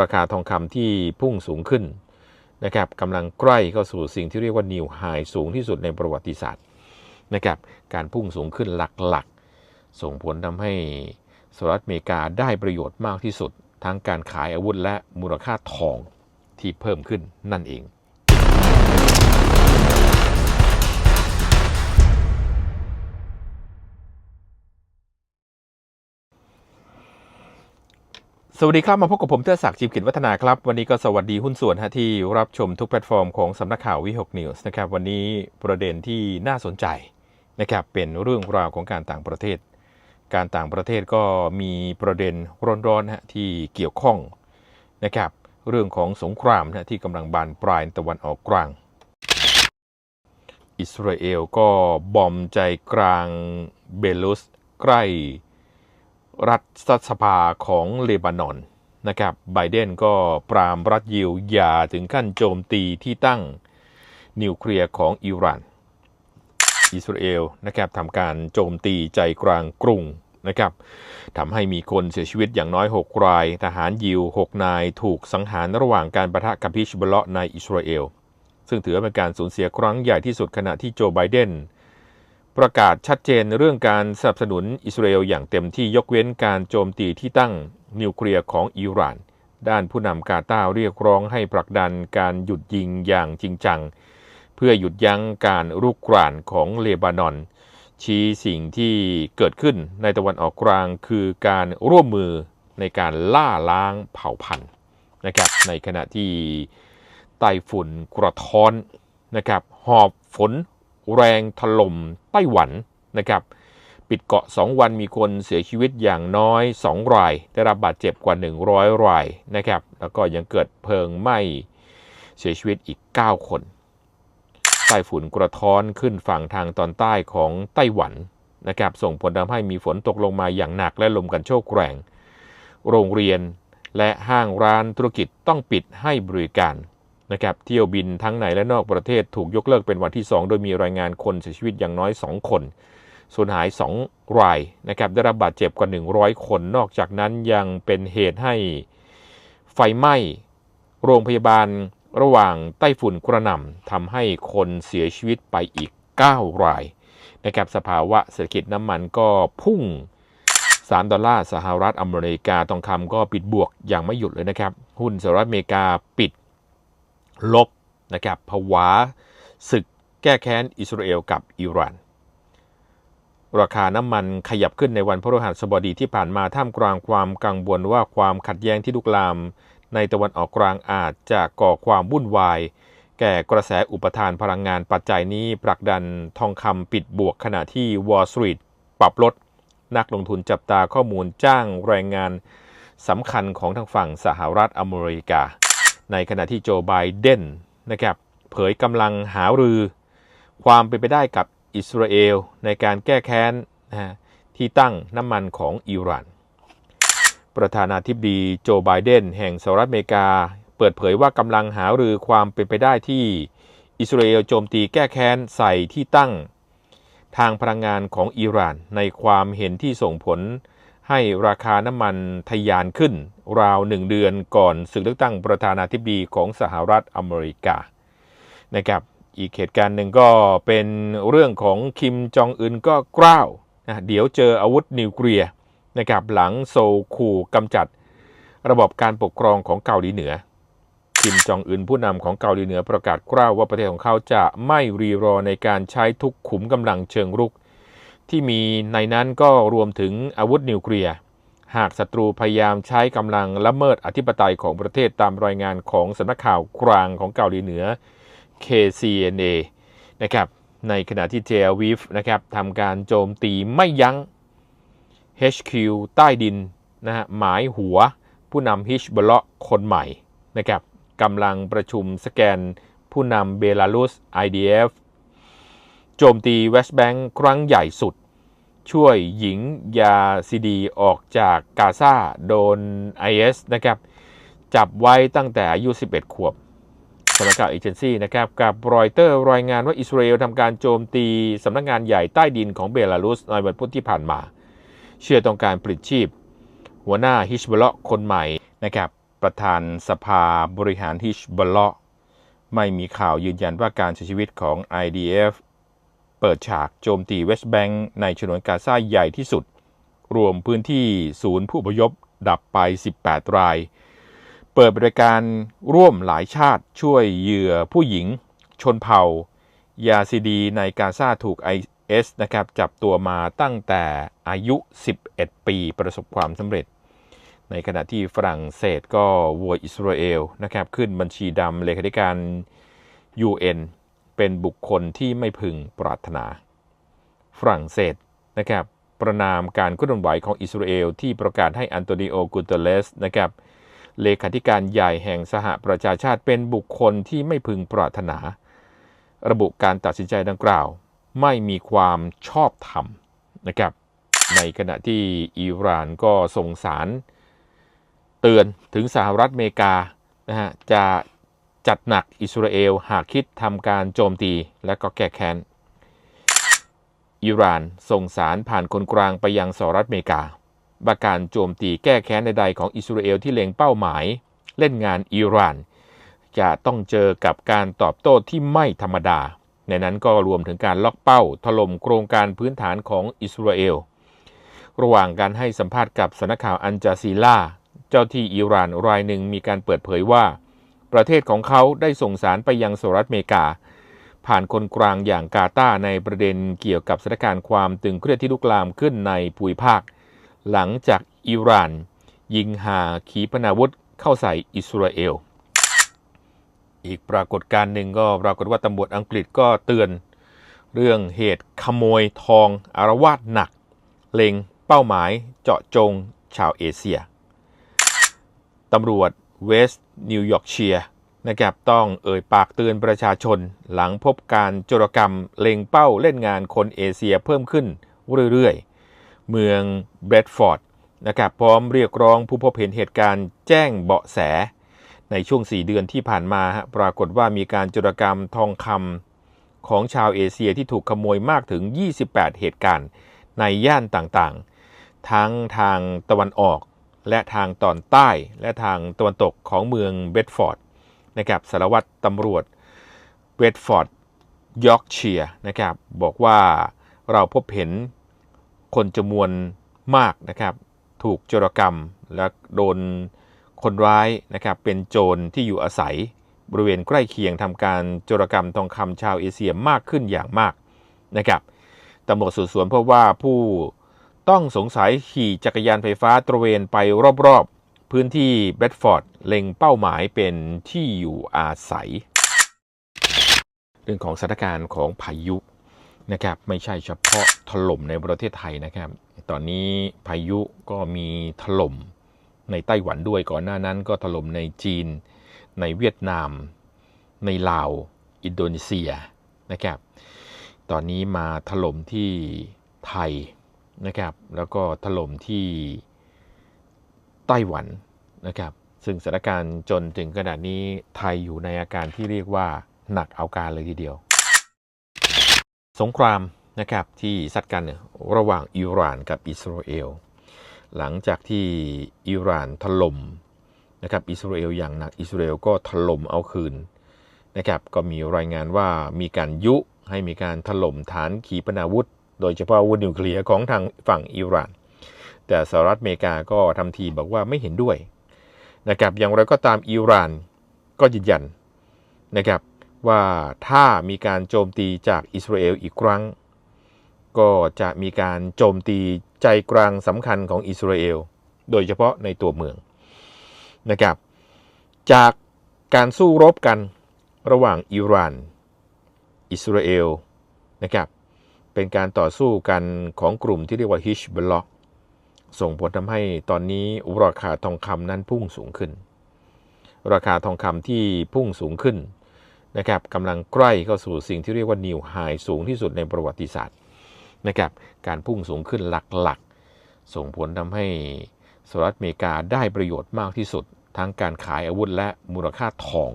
ราคาทองคำที่พุ่งสูงขึ้นนะครับกำลังใกล้เข้าสู่สิ่งที่เรียกว่านิวไฮสูงที่สุดในประวัติศาสตร์นะครับการพุ่งสูงขึ้นหลักๆ ส่งผลทำให้สหรัฐอเมริกาได้ประโยชน์มากที่สุด ทั้งการขายอาวุธและมูลค่าทองที่เพิ่มขึ้นนั่นเอง สวัสดีครับ มาพบกับผมเทือศักดิ์จิมกิจวัฒนาครับ วันนี้ก็สวัสดีหุ้นส่วนฮะที่รับชมทุกแพลตฟอร์มของสำนักข่าววิหกนิวส์นะครับวันนี้ประเด็นที่น่าสนใจนะครับเป็นเรื่องราวของการต่างประเทศ การต่างประเทศก็มีประเด็นร้อนๆฮะที่เกี่ยวข้องนะครับเรื่องของสงครามนะที่กำลังบานปลายตะวันออกกลาง อิสราเอลก็บอมใจกลางเบลุสใกล้ รัฐสภาของเลบานอนนะครับไบเดนก็ปรามรัฐยิวอย่าถึงขั้นโจมตีที่ตั้งนิวเคลียร์ของอิหร่าน อิสราเอลนะครับทำการโจมตีใจกลางกรุงนะครับทำให้มีคนเสียชีวิตอย่างน้อย 6 ราย ทหารยิว 6 นายถูกสังหารระหว่างการประทะกับฮิชบลเลาะในอิสราเอล ซึ่งถือเป็นการสูญเสียครั้งใหญ่ที่สุดขณะที่โจไบเดน ประกาศชัดเจนเรื่องการสนับสนุนอิสราเอลอย่างเต็มที่ยกเว้นการโจมตีที่ตั้งนิวเคลียร์ของอิหร่าน ด้านผู้นำกาตาร์เรียกร้องให้ผลักดันการหยุดยิงอย่างจริงจัง เพื่อหยุดยั้งการรุกรานของเลบานอน ชี้สิ่งที่เกิดขึ้นในตะวันออกกลางคือการร่วมมือในการล่าล้างเผ่าพันธุ์นะครับในขณะที่ไต้ฝุ่นกระท้อนนะครับหอบฝน แรงถล่มไต้หวันนะครับปิดเกาะ 2 วันมีคนเสียชีวิตอย่างน้อย 2 ราย ได้รับบาดเจ็บกว่า 100 รายนะครับแล้วก็ยังเกิดเพลิงไหม้เสียชีวิตอีก 9 คนไต้ฝุ่นกระท้อนขึ้นฝั่งทางตอนใต้ของไต้หวันนะครับส่งผลทำให้มีฝนตกลงมาอย่างหนักและลมกันโชกแรง โรงเรียนและห้างร้านธุรกิจต้องปิดให้บริการ นะครับเที่ยวบินทั้งในและนอกประเทศถูกยกเลิกเป็นวันที่ 2 โดยมีรายงานคนเสียชีวิตอย่างน้อย 2 คนสูญหาย 2 รายนะครับได้รับบาดเจ็บกว่า 100 คน นอกจากนั้นยังเป็นเหตุให้ไฟไหม้โรงพยาบาลระหว่างไต้ฝุ่นกระหน่ำทำให้คนเสียชีวิตไปอีก 9 รายนะครับสภาวะเศรษฐกิจน้ำมันก็พุ่ง 3 ดอลลาร์สหรัฐอเมริกาทองคำก็ปิดบวกอย่างไม่หยุดเลยนะครับ หุ้นสหรัฐอเมริกาปิด ลบนะครับภาวะศึกแก้แค้นอิสราเอลกับอิหร่านราคาน้ำมันขยับขึ้นในวันพฤหัสบดีที่ผ่านมาท่ามกลางความกังวลว่าความขัดแย้งที่ลุกลาม ในตะวันออกกลางอาจจะก่อความวุ่นวาย แก่กระแสอุปทานพลังงานปัจจัยนี้ผลักดันทองคำปิดบวกขณะที่ Wall Street ปรับลด นักลงทุนจับตาข้อมูลจ้างแรงงานสำคัญของทางฝั่งสหรัฐอเมริกา ในขณะที่โจไบเดนนะครับเผยกำลังหารือ ความเป็นไปได้กับอิสราเอลในการแก้แค้นนะฮะที่ตั้งน้ำมันของอิหร่าน ประธานาธิบดีโจไบเดนแห่งสหรัฐอเมริกา เปิดเผยว่ากำลังหารือความเป็นไปได้ที่อิสราเอลโจมตีแก้แค้นใส่ที่ตั้ง ทางพลังงานของอิหร่าน ในความเห็นที่ส่งผล ให้ราคาน้ำมันทะยานขึ้น ราวหนึ่งเดือนก่อนศึกเลือกตั้งประธานาธิบดีของสหรัฐอเมริกานะครับอีกเหตุการณ์หนึ่งก็เป็นเรื่องของคิมจองอึนก็กล้าวนะเดี๋ยวเจออาวุธนิวเคลียร์นะครับหลังโซลขู่กำจัดระบบการปกครองของเกาหลีเหนือคิมจองอึนผู้นำของเกาหลีเหนือประกาศกล้าวว่าประเทศของเขาจะไม่รีรอในการใช้ทุกขุมกำลังเชิงรุก ที่มีในนั้นก็รวมถึงอาวุธนิวเคลียร์ หากศัตรูพยายามใช้กำลังละเมิดอธิปไตยของประเทศตามรายงานของสำนักข่าวกลางของเกาหลีเหนือ KCNA นะครับในขณะที่เทลวีฟนะครับทำการโจมตีไม่ยั้ง HQ ใต้ดินนะฮะหมายหัวผู้นำฮิชบลคนใหม่นะครับกำลังประชุมสแกนผู้นำเบลารุส IDF โจมตีเวสต์แบงค์ครั้งใหญ่สุด ช่วยหญิงยาซีดีออกจากกาซาโดน IS นะครับ จับไว้ตั้งแต่อายุ 11 ขวบสำนักข่าวเอเจนซี่นะครับ กับรอยเตอร์รายงานว่าอิสราเอลทำการโจมตีสำนักงานใหญ่ใต้ดินของเบลารุสในวันพุธที่ผ่านมา เชื่อต้องการปลิดชีพ หัวหน้าฮิชบอลคนใหม่นะครับประธานสภาบริหารฮิชบลเลาะไม่มีข่าวยืนยันว่าการเสียชีวิตของ IDF เปิดฉากโจมตีเวสต์แบงก์ในฉนวนกาซาใหญ่ที่สุด รวมพื้นที่ศูนย์ผู้อพยพดับไป 18 ราย เปิดบริการร่วมหลายชาติช่วยเหยื่อผู้หญิง ชนเผ่า ยาซีดีในกาซาถูก IS นะครับจับตัวมาตั้งแต่อายุ 11 ปีประสบความสำเร็จ ในขณะที่ฝรั่งเศสก็โวยอิสราเอลนะครับขึ้นบัญชีดำเลขาธิการ UN เป็นบุคคลที่ไม่พึงปรารถนา ฝรั่งเศสนะครับประนามการเคลื่อนไหวของอิสราเอลที่ประกาศให้อันโตนิโอกูเตเลสนะครับเลขาธิการใหญ่แห่งสหประชาชาติเป็นบุคคลที่ไม่พึงปรารถนา ระบุการตัดสินใจดังกล่าว ไม่มีความชอบธรรมนะครับในขณะที่อิหร่านก็ส่งสารเตือนถึงสหรัฐอเมริกานะฮะจะ จัดหนักอิสราเอลหากคิดทำการโจมตีและก็แก้แค้น อิหร่านส่งสารผ่านคนกลางไปยังสหรัฐอเมริกาว่าการโจมตีแก้แค้นใดๆของอิสราเอลที่เล็งเป้าหมาย เล่นงานอิหร่าน จะต้องเจอกับการตอบโต้ที่ไม่ธรรมดา ในนั้นก็รวมถึงการล็อกเป้า ถล่มโครงการพื้นฐานของอิสราเอล ระหว่างการให้สัมภาษณ์กับสนักข่าวอันจาซีล่า เจ้าที่อิหร่านรายหนึ่งมีการเปิดเผยว่า ประเทศของเขาได้ส่งสารไปยังสหรัฐอเมริกา ผ่านคนกลางอย่างกาตาในประเด็นเกี่ยวกับสถานการณ์ความตึงเครียดที่ลุกลามขึ้นในภูมิภาค หลังจากอิหร่าน ยิงหาขีปนาวุธเข้าใส่อิสราเอล อีกปรากฏการณ์หนึ่งก็ปรากฏว่าตำรวจอังกฤษก็เตือน เรื่องเหตุขโมยทองอารวาสหนัก เล็งเป้าหมายเจาะจงชาวเอเชียตำรวจ เวสต์นิวยอร์กเชียร์นะครับต้องเอ่ยปากเตือนประชาชน หลังพบการโจรกรรมเล็งเป้าเล่นงานคนเอเชียเพิ่มขึ้นเรื่อยๆ เมืองเบรดฟอร์ดนะครับพร้อมเรียกร้องผู้พบเห็นเหตุการณ์แจ้งเบาะแส ในช่วง 4 เดือนที่ผ่านมาฮะปรากฏว่ามีการโจรกรรมทองคำของชาวเอเชียที่ถูกขโมยมากถึง 28 เหตุการณ์ในย่านต่างๆ ทั้งทางตะวันออก และทางตอนใต้และทางตะวันตกของเมืองเบดฟอร์ดนะครับสารวัตรตำรวจเบดฟอร์ดยอร์กเชียร์นะครับบอกว่าเราพบเห็นคนจำนวนมากนะครับถูกโจรกรรมและโดนคนร้ายนะครับเป็นโจรที่อยู่อาศัย บริเวณใกล้เคียงทำการโจรกรรมทองคำชาวเอเชียมากขึ้นอย่างมากนะครับตำรวจสืบสวนเพราะว่าผู้ ต้องสงสัยขี่จักรยานไฟฟ้าตระเวนไปรอบๆ พื้นที่เบดฟอร์ดเล็งเป้าหมายเป็นที่อยู่อาศัย เรื่องของสถานการณ์ของพายุนะครับไม่ใช่เฉพาะถล่มในประเทศไทยนะครับ ตอนนี้พายุก็มีถล่มในไต้หวันด้วยก่อนหน้านั้นก็ถล่มในจีน ในเวียดนาม ในลาว อินโดนีเซียนะครับ ตอนนี้มาถล่มที่ไทย นะครับแล้วก็ถล่มที่ไต้หวันนะครับซึ่งสถานการณ์จนถึงขนาดนี้ไทยอยู่ในอาการที่เรียกว่าหนักเอาการเลยทีเดียว สงครามนะครับที่ซัดกันระหว่างอิหร่านกับอิสราเอลหลังจากที่อิหร่านถล่มนะครับอิสราเอลอย่างหนักอิสราเอลก็ถล่มเอาคืนนะครับก็มีรายงานว่ามีการยุให้มีการถล่มฐานขีปนาวุธ โดยเฉพาะอาวุธนิวเคลียร์ของทางฝั่งอิหร่าน แต่สหรัฐอเมริกาก็ทำทีบอกว่าไม่เห็นด้วยนะครับอย่างไรก็ตามอิหร่านก็ยืนยันนะครับว่าถ้ามีการโจมตีจากอิสราเอลอีกครั้ง ก็จะมีการโจมตีใจกลางสำคัญของอิสราเอลโดยเฉพาะในตัวเมืองนะครับจากการสู้รบกันระหว่างอิหร่าน อิสราเอลนะครับ เป็นการต่อสู้กันของกลุ่มที่เรียกว่าฮิชบล็อกส่งผลทำให้ตอนนี้ราคาทองคำนั้นพุ่งสูงขึ้น ราคาทองคำที่พุ่งสูงขึ้นนะครับกำลังใกล้เข้าสู่สิ่งที่เรียกว่านิวไฮสูงที่สุดในประวัติศาสตร์นะครับการพุ่งสูงขึ้นหลักๆ ส่งผลทำให้สหรัฐอเมริกาได้ประโยชน์มากที่สุด ทั้งการขายอาวุธและมูลค่าทอง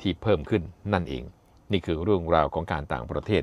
ที่เพิ่มขึ้นนั่นเอง นี่คือเรื่องราวของการต่างประเทศ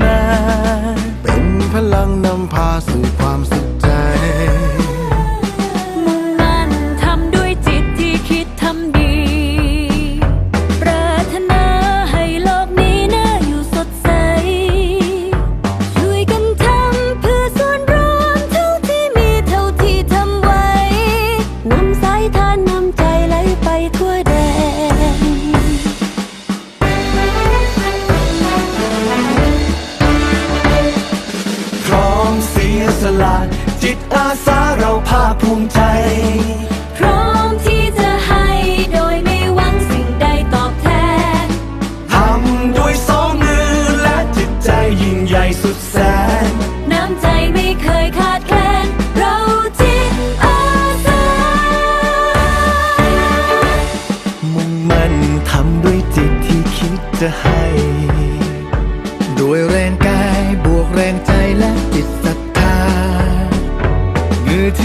ได้กลับมาเป็นพลังนำพาสู่ความสุข อาสาเราภาคภูมิใจ พร้อมที่